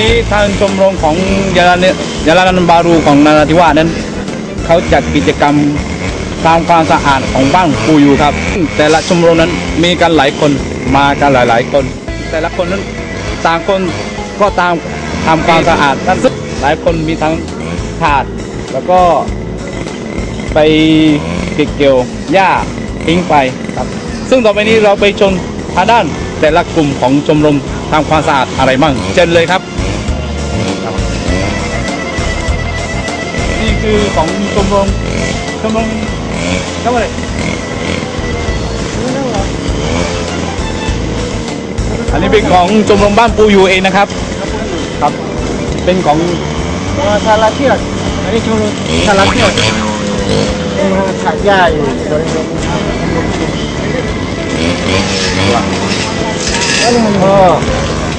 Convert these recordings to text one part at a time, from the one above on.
นี้ทางชมรมของยาลาเนยาลานันบารูของนาราธิวาสนั้นเขาจัดกิจกรรมทำความสะอาดของบ้านปูอยู่ครับ แต่ละชมรมนั้นมีกันหลายคนมากันหลายๆคน แต่ละคนนั้นต่างคนก็ตามทำความสะอาดนั้นซึ่งหลายคนมีทั้งถาดแล้วก็ไปเก็บเกี่ยวหญ้าทิ้งไปครับ ซึ่งต่อไปนี้เราไปชมทางด้านแต่ละกลุ่มของชมรมทำความสะอาดอะไรบ้างเชิญเลยครับ คือของชมรมชมรมทำอะไรอันนี้เป็นของชมรมบ้านปูอยู่เองนะครับ ครับ เป็นของ salah tiot. Ini cuma salah tiot. Tak jai. ก็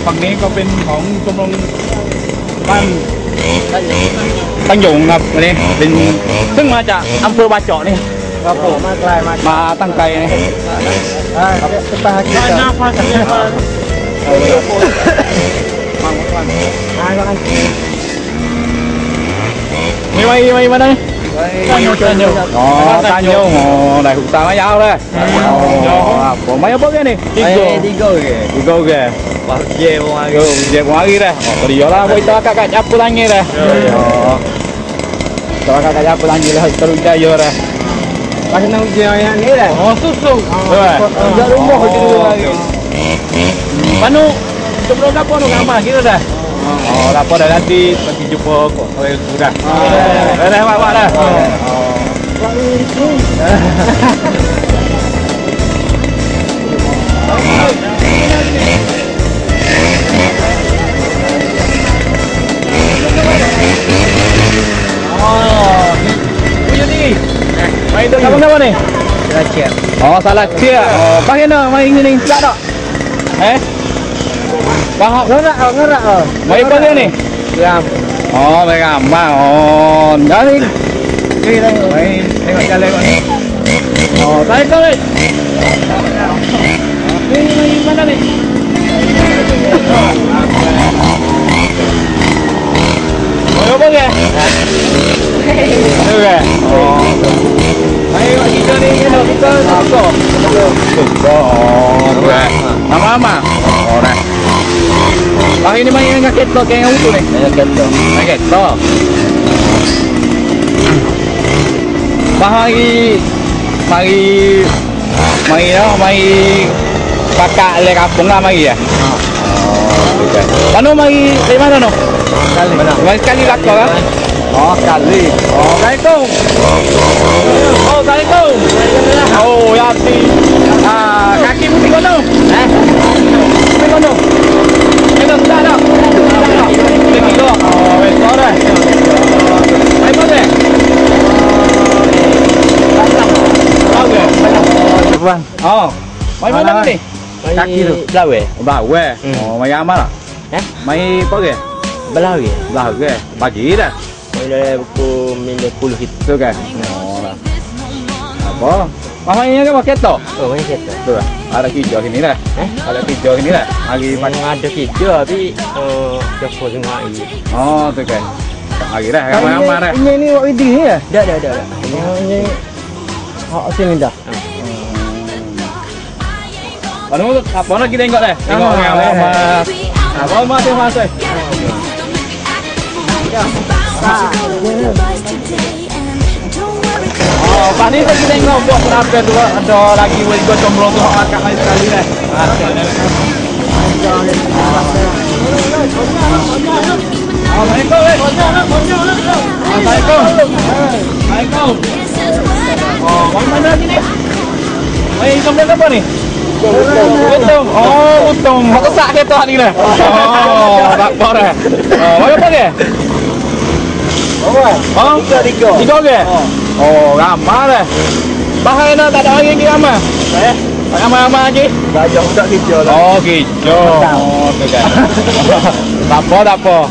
ฝั่งนี้ก็เป็นของชมรมบ้าน ตั้งหยงครับวันนี้เป็นซึ่งมาจากอำเภอบาเจาะนี่ครับผมมาไกลมามาตั้งไกลนะอ่าเป็นปลากินน้ำปลาสักอย่างมาอ่าก็อันมีไหมมีไหมมาได้ tanya oh naik oh, hutan lah jauh lah apa maya apa ni tiga tiga ke tiga ke Wajib pun hari dah. Oh, beliau lah. Kau itu akak kat Japa Langi dah. Ya, ya. Oh. Kau akak kat Japa Langi dah. Terus jaya dah. Pasal nak ujian yang ni dah. Oh, susu. Ya, ya. Ya, rumah. Panu, untuk berapa pun nak ambil. Kita dah. Oh, oh lapor dah nanti pergi jumpa kok kau yang sudah. Oh, dah buat buat dah. Oh. Salah cia. Oh salah cia. Oh bagaimana main ini tidak tak? Eh? Bang hop. Ngerak, ngerak. May iba yan eh. Gram. Oh, may gram ba? Oh, dali. Okay lang. May tengok jalan ko. Oh, tayo ko rin. May may iba na rin. Ayo bang ya? Ayo ya. Oh. Ayo kita ni kita kita. Kita. Oh, nama apa? Ah, ini main dengan ketok yang utuh ni. Dengan ketok. Main ketok. Mari mari mari lah, mari pakak le kampung lah mari ya. Oh, ha. Mana mari dari mana no? Kali. Mana? kali lah kau kan? Oh, kali. Oh, Assalamualaikum. Oh, Assalamualaikum. Oh, Yati. Ah, kaki putih kono. Eh? Putih kono. Oh, main mana ni? Main kaki tu. Belawe. Belawe. Oh, main apa lah? Eh? mai apa ke? Belawe. Belawe. Pagi dah. Main pukul 10 gitu. Tu kan. Oh. Apa? Mama ini pakai keto? Oh, ini keto. Tuh, ada hijau ini lah. Eh? Ada hijau ini lah. Lagi hmm, ada hijau tapi eh semua ini. Oh, tuh kan. Akhirnya Kamu yang marah. Ini ini wak ini ya? Tidak, tidak, tidak. Ini ini Oh, sini dah. Anu apa lagi tengok deh? Tengok ngamal mas. Apa mas masih? mas? Eh? Ah, ya. Pas ni kita tengok buat kenapa tu ada lagi warga combrong tu hak makan lain sekali dah. Assalamualaikum. eh. Assalamualaikum. Assalamualaikum. Oh, orang mana lagi ni? Eh, combrong apa ni? Untung. Oh, untung. Mak kesak kereta ni dah. Oh, tak apa dah. Oh, berapa dia? Oh, Oh, tiga tiga. Tiga ke? Oh, Oh, ramah lah. Bahaya nak tak ada orang lagi ramah. Tak Ramah-ramah lagi? Gajah tak kerja lah. Oh, kerja. Okay, tak apa, tak apa.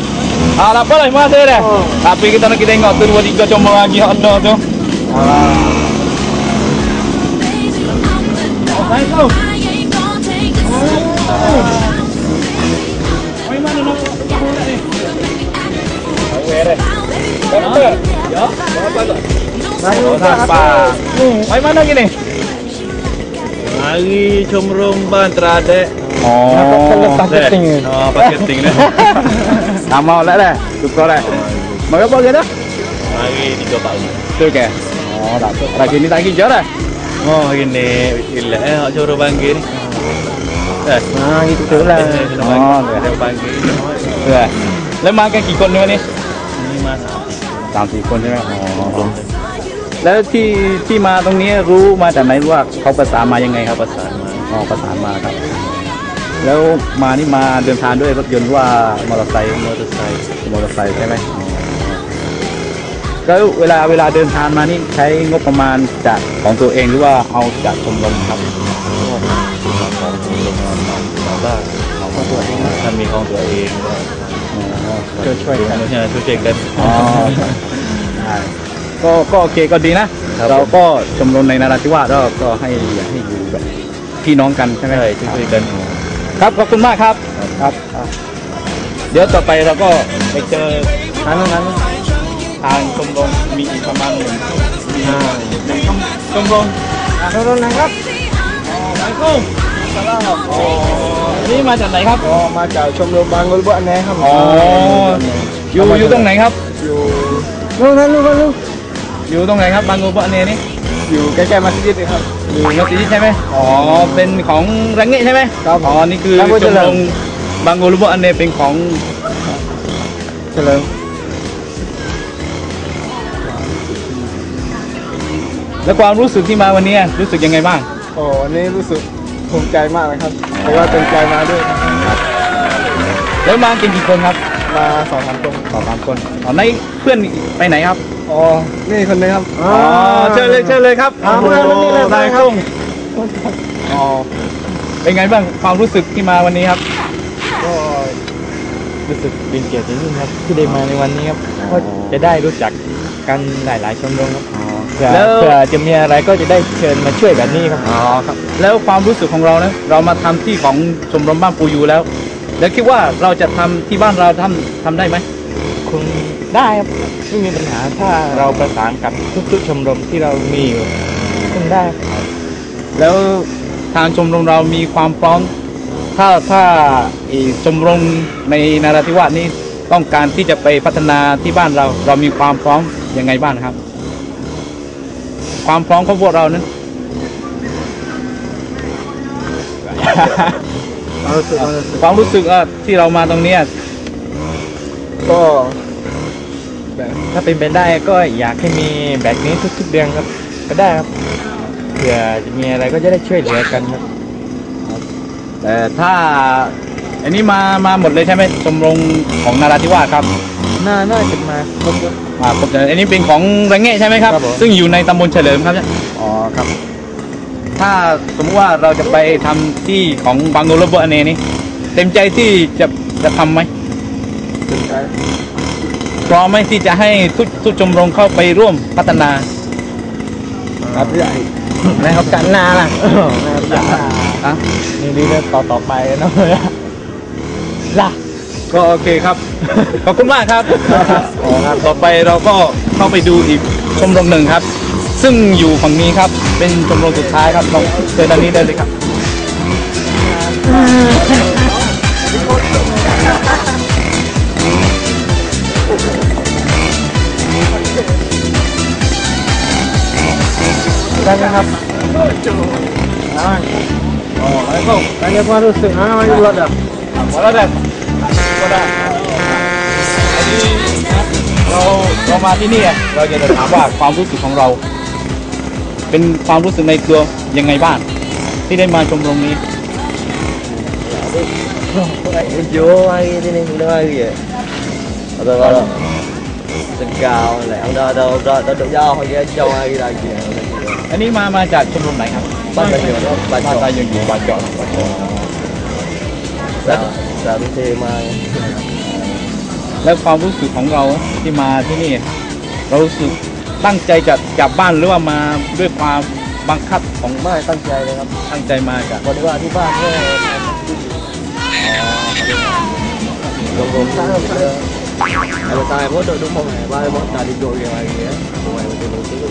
Ha, tak apa lah, terima kasih dah. Tapi kita nak kita tengok tu, dua, tiga cuma lagi yang ada tu. oh, Oh, mana nak? Oh, ya. Ya, apa tu? nak Oh, sampah. Mai mana gini? Hari Comrong Ban Teradek. Oh, lepas deh. keting ni. Oh, marketing dah. Tak mau lah dah. Tukar lah. Mau apa gitu? Hari 3 tahun. Tu ke? Oh, tak tu. Lagi ni tak hijau dah. Oh, hari ni relax eh hak Comrong Banggil ni. Eh, Ha gitu lah. eh, kena Oh, banggil. dah. Ada banggil. เออแล้วมากันกี่คนเนี่ยวันนี้ Ni mana? สามสี่คนใช่ไหมอ๋อ แล้วที่ที่มาตรงนี้รู้มาจากไหนรู้ว่าเขาประสานมายังไงครับประสานมาอ๋อประสานมาครับ แล้วมานี่มาเดินทางด้วยรถยนต์หรือว่ามอเตอร์ไซค์มอเตอร์ไซค์มอเตอร์ไซค์ใช่ไหมอ๋อแล้วเวลาเวลาเดินทางมานี่ใช้งบประมาณจากของตัวเองหรือว่าเอาจากชมรมครับของชมรมเราบ้างของตัวเองถ้ามีของตัวเองก็ช่วยช่วยกันช่วยช่วยกันอ๋อใช่ ก็ก็โอเคก็ดีนะ ครับ เราก็ชมรมในนาราธิวาสก็ก็ให้อยากให้อยู่แบบพี่น้องกันใช่ไหม ใช่ช่วยช่วยกันครับขอบคุณมากครับครับอะเดี๋ยวต่อไปเราก็ไปเจอทางนั้นทางชมรมมีอีกประมาณหนึ่งมีหนึ่งชมรม Turun turun นะครับอ๋อไหนกุ้งอ๋อนี่มาจากไหนครับอ๋อมาจากชมรมบางกลบุอันแนครับอ๋ออยู่อยู่ตรงไหนครับอยู่นู่นนั่นนู่นนั่นนู่น อยู่ตรงไหนครับบางโกบะเนนี่อยู่ใกล้ๆมัสยิดเลยครับ อยู่มัสยิดใช่ไหมอ๋อเป็นของรังเงะใช่ไหมครับอ๋อนี่คือครับผมชมรมบางโกลุบะอันเนเป็นของเฉลิมแล้วความรู้สึกที่มาวันนี้รู้สึกยังไงบ้าง โอ้วันนี้รู้สึกภูมิใจมากเลยครับแต่ว่าเต็มใจมาด้วยครับแล้วมากันกี่คนครับ มาสองสามคนสองสามคนอ๋อในเพื่อนไปไหนครับอ๋อนี่คนนึงครับอ๋อเชิญเลยเชิญเลยครับอ่ามาวันนี้เลยนายครับกุ้งอ๋อเป็นไงบ้างความรู้สึกที่มาวันนี้ครับก็รู้สึกเป็นเกียรติอย่างยิ่งครับที่ได้มาในวันนี้ครับเพราะจะได้รู้จักกันหลายๆชมรมครับเผื่อแล้วเผื่อจะมีอะไรก็จะได้เชิญมาช่วยแบบนี้ครับอ๋อครับ แล้วความรู้สึกของเรานะเรามาทำที่ของชมรมบ้านปูยูแล้ว แล้วคิดว่าเราจะทำที่บ้านเราทำทำได้ไหมคงได้ครับไม่มีปัญหาถ้าเราประสานกับทุกๆชมรมที่เรามีอยู่คงได้ครับแล้วทางชมรมเรามีความพร้อม ถ้าถ้าอีชมรมในนาราธิวาสนี้ต้องการที่จะไปพัฒนาที่บ้านเรา เรามีความพร้อมยังไงบ้างครับ ความพร้อมของพวกเรานั้น เอารู้สึกเอารู้สึกความรู้สึกเอ่อที่เรามาตรงเนี้ยก็ถ้าเป็นไปได้ก็อยากให้มีแบบนี้ทุก ๆ เดือนครับ ก็ได้ครับเผื่อจะมีอะไรก็จะได้ช่วยเหลือกันครับแต่ถ้าอันนี้มามาหมดเลยใช่ไหมชมรมของนาราธิวาสครับน่าน่าจะมาครบครับมาครบเลยอันนี้เป็นของระเงะใช่ไหมครับ ครับผม ซึ่งอยู่ในตำบลเฉลิมครับเนี่ยอ๋อครับ ถ้าสมมติว่าเราจะไปทำที่ของบางโกลบอเนนี่เต็มใจที่จะจะทำไหมสนใจพร้อมไหมที่จะให้ทุกทุกชมรมเข้าไปร่วมพัฒนาครับใหญ่นะครับกันนาล่ะนะครับกันนาอะนี่ดีเลยต่อต่อไปนะล่ะก็โอเคครับ ขอบคุณมากครับอ๋อครับต่อไปเราก็เข้าไปดูอีกชมรมหนึ่งครับ ซึ่งอยู่ฝั่งนี้ครับ เป็นชมรมสุดท้ายครับลองเชิญด้านนี้ได้เลยครับ ได้ไหมครับอ๋อแล้พวก็อันนี้ความรู้สึกอ่าไม่รู้ละเด้อหมดแล้วเนี่ยก็ได้อันนี้เราเรามาที่นี่เราจะถามว่าความรู้สึกของเรา เป็นความรู้สึกในตัวยังไงบ้างที่ได้มาชมรมนี้ Yo lagi ini udah lagi ya. Atau kalau tegal lah, udah udah udah udah udah jauh lagi jauh lagi lagi. อันนี้มามาจากชมรมไหนครับ บ้านตาอยู่บ้านบ้านเจาตาอยู่อยู่บ้านเจาะ Satu tema. แล้วความรู้สึกของเราที่มาที่นี่ เรารู้สึก ตั้งใจจะกลับบ้านหรือว่ามาด้วยความบังคับของไม่ตั้งใจเลยครับตั้งใจมาจากพอดีว่าที่บ้านเนี่ยรวมๆสร้งเพื่อ Kalau saya pun duduk rumah ni, baru mau tak duduk yang lagi ya. Rumah yang betul betul.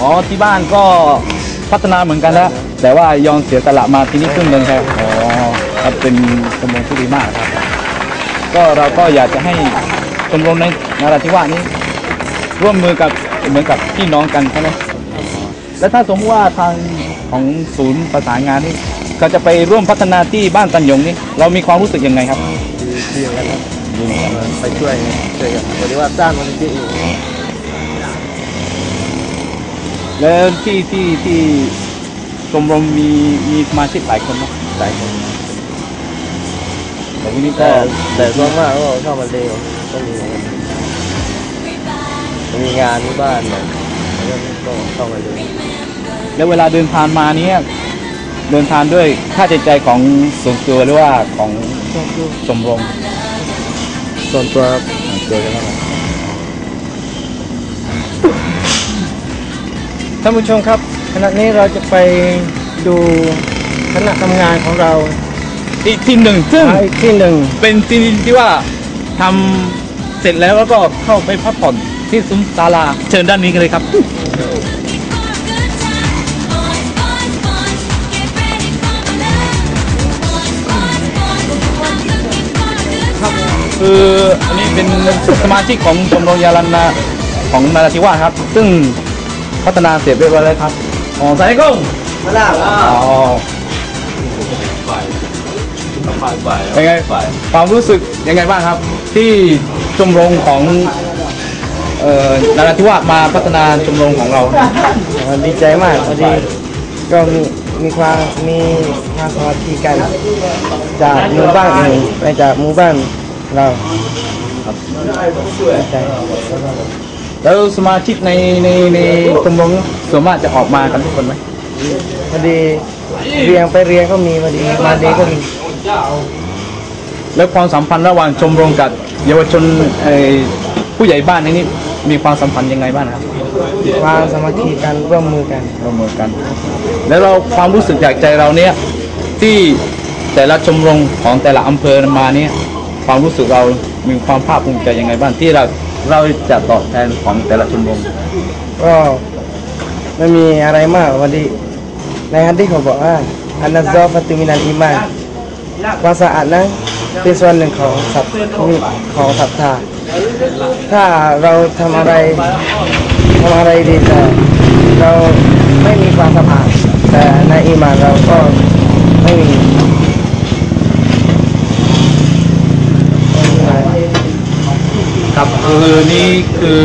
อ๋อที่บ้านก็พัฒนาเหมือนกันแล้ว แต่ว่ายอมเสียสละมาที่นี่ครึ่งหนึ่งครับอ๋อครับเป็นชมรมที่ดีมากครับ ก็เราก็อยากจะให้ชมรมในนราธิวาสนี้ ร่วมมือกับ เหมือนกับพี่น้องกันใช่ไหมแล้วถ้าสมมติว่าทางของศูนย์ประสานงานนี่เขาจะไปร่วมพัฒนาที่บ้านตันหยงนี่เรามีความรู้สึกยังไงครับ Di di kan. ไปช่วยช่วยกันพอดีว่าสร้างมันจริงอยู่แล้วที่ที่ที่ชมรมมีมีสมาชิกหลายคนไหมหลายคนแต่ที่นี่ก็แต่แต่ส่วนมากก็เข้ามาเร็วก็มี มีงานที่บ้านเนี่ยก็เข้ามาเร็วแล้วเวลาเดินทางมาเนี้ยเดินทางด้วยค่าใช้จ่ายของส่วนตัวหรือว่าของชมรมส่วนตัวครับส่วนตัวใช่ไหมครับท่านผู้ชมครับ ขณะนี้เราจะไปดูคณะทำงานของเราอีกที่หนึ่งซึ่งอีกที่หนึ่งเป็นที่ที่ว่าทำเสร็จแล้วแล้วก็เข้าไปพักผ่อน ที่ซุ้มศาลาเชิญด้านนี้กันเลยครับคืออันนี้เป็นสมาชิกของชมรมยาลันนาของนาราธิวาสครับ ซึ่งพัฒนาเสร็จเรียบร้อยแล้วครับอ๋อสายกุ้งมาล่าอ๋อเป็นไงความรู้สึกยังไงบ้างครับ ที่ชมรมของเอ่อ นาราธิวาสมาพัฒนาชมรมของเรา ดีใจมากพอดีก็มีมีความมีความสามัคคีกันจากหมู่บ้านอื่นไปจากหมู่บ้านเราดีใจแล้วสมาชิกในในในชมรมส่วนมากจะออกมากันทุกคนไหมพอดีเรียงไปเรียงก็มีพอดีมาดีก็มีแล้วความสัมพันธ์ระหว่างชมรมกับเยาวชนผู้ใหญ่บ้านในนี้ มีความสัมพันธ์ยังไงบ้างครับความสามัคคีกันร่วมมือกันร่วมมือกัน แล้วเราความรู้สึกจากใจเราเนี่ยที่แต่ละชมรมของแต่ละอำเภอมาเนี่ยความรู้สึกเรามีความภาคภูมิใจยังไงบ้างที่เราเราจะตอบแทนของแต่ละชมรมก็ไม่มีอะไรมากวันนี้ในฮันที่เขาบอกว่าอันนัซอฟตุมินันอิมานความสะอาดนั้นเป็นส่วนหนึ่งของศรัทของศรัทธา ถ้าเราทำอะไรทำอะไรดีแต่เราไม่มีความสะอาดแต่ในอิมานเราก็ไม่มีครับคือนี่คือ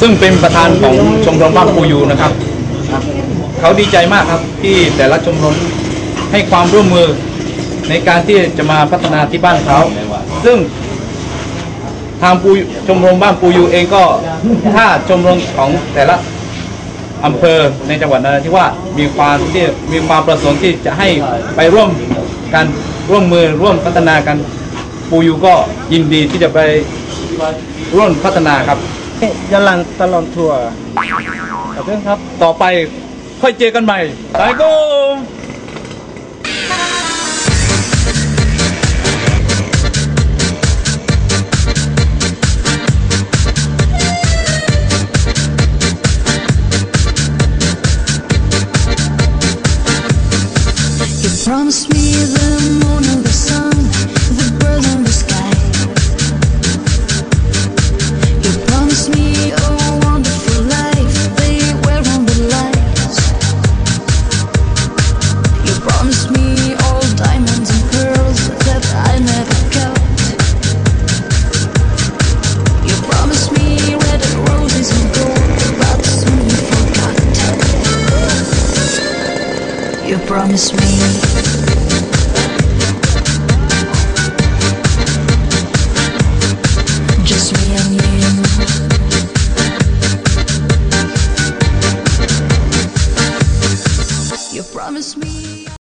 ซึ่งเป็นประธานของชมรมบ้านปูยูนะครับ เขาดีใจมากครับที่แต่ละชมรมให้ความร่วมมือในการที่จะมาพัฒนาที่บ้านเขา ซึ่ง ทางปูชมรมบ้านปูยูเองก็ ถ้าชมรมของแต่ละอำเภอในจังหวัดนราธิวาสมีความที่มีความประสงค์ที่จะให้ไปร่วมกันร่วมมือร่วมพัฒนากันปูยูก็ยินดีที่จะไปร่วมพัฒนาครับยาลันตลอดทัวร์ขอบคุณครับ ต่อไปค่อยเจอกันใหม่ไปกู